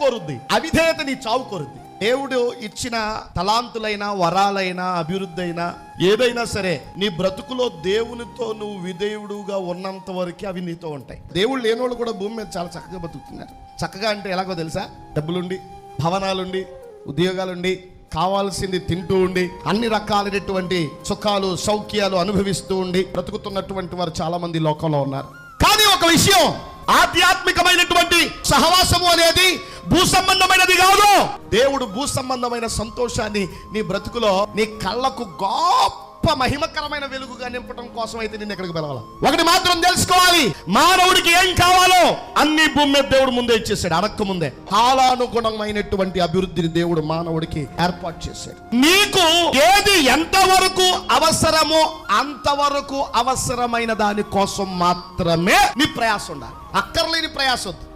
కోరుద్ది. అవిధేయత నీ చావుకోరుద్ది దేవుడు ఇచ్చిన తలాంతులైనా వరాలైనా అభివృద్ధి అయినా ఏదైనా సరే నీ బ్రతుకులో దేవునితో నువ్వు విధేయుడుగా ఉన్నంత వరకే అవి నీతో ఉంటాయి. దేవుడు లేనోళ్ళు కూడా భూమి మీద చాలా చక్కగా బతుకుతున్నారు. చక్కగా అంటే ఎలాగో తెలుసా? డబ్బులుండి భవనాలుండి ఉద్యోగాలుండి కావాల్సింది తింటూ ఉండి అన్ని రకాలైనటువంటి సుఖాలు సౌఖ్యాలు అనుభవిస్తూ ఉండి బ్రతుకుతున్నటువంటి వారు చాలా మంది లోకంలో ఉన్నారు. కానీ ఒక విషయం ఆధ్యాత్మికమైనటువంటి భూ సంబంధమైనది కాదు. దేవుడు భూ సంబంధమైన సంతోషాన్ని నీ బ్రతుకులో నీ కళ్ళకు గొప్ప మహిమకరమైన వెలుగుగా నింపడం కోసం అయితే నేను ఎక్కడికి పిలవాలి? ఒకటి మాత్రం తెలుసుకోవాలి. మానవుడికి ఏం కావాలో అన్ని భూమి మీద దేవుడు ముందే ఇచ్చేసాడు అడక్క ముందే. కాలానుగుణమైనటువంటి అభివృద్ధిని దేవుడు మానవుడికి ఏర్పాటు చేశాడు. నీకు ఏది ఎంతవరకు అవసరమో అంతవరకు అవసరమైన దాని కోసం మాత్రమే నీ ప్రయాసం ఉండాలి. అక్కర్లేని ప్రయాసం వద్దు.